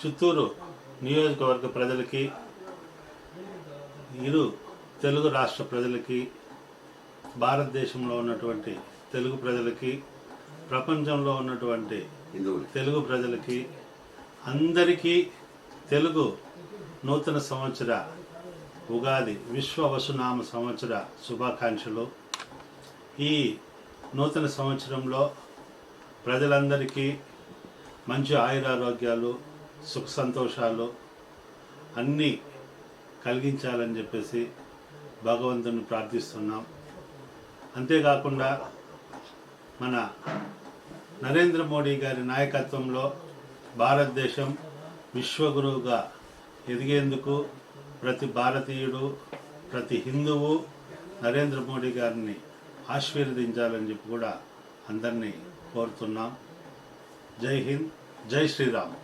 చిత్తూరు నియోజకవర్గ ప్రజలకి ఇరు తెలుగు రాష్ట్ర ప్రజలకి భారతదేశంలో ఉన్నటువంటి తెలుగు ప్రజలకి ప్రపంచంలో ఉన్నటువంటి తెలుగు ప్రజలకి అందరికీ తెలుగు నూతన సంవత్సర ఉగాది విశ్వ వసునామ సంవత్సర శుభాకాంక్షలు. ఈ నూతన సంవత్సరంలో ప్రజలందరికీ మంచి ఆయురారోగ్యాలు సుఖ సంతోషాలు అన్నీ కలిగించాలని చెప్పేసి భగవంతుని ప్రార్థిస్తున్నాం. అంతేకాకుండా మన నరేంద్ర మోడీ గారి నాయకత్వంలో భారతదేశం విశ్వగురువుగా ఎదిగేందుకు ప్రతి భారతీయుడు ప్రతి హిందువు నరేంద్ర మోడీ గారిని ఆశీర్వదించాలని చెప్పి కూడా అందరినీ కోరుతున్నాం. జై హింద్ జై శ్రీరామ్.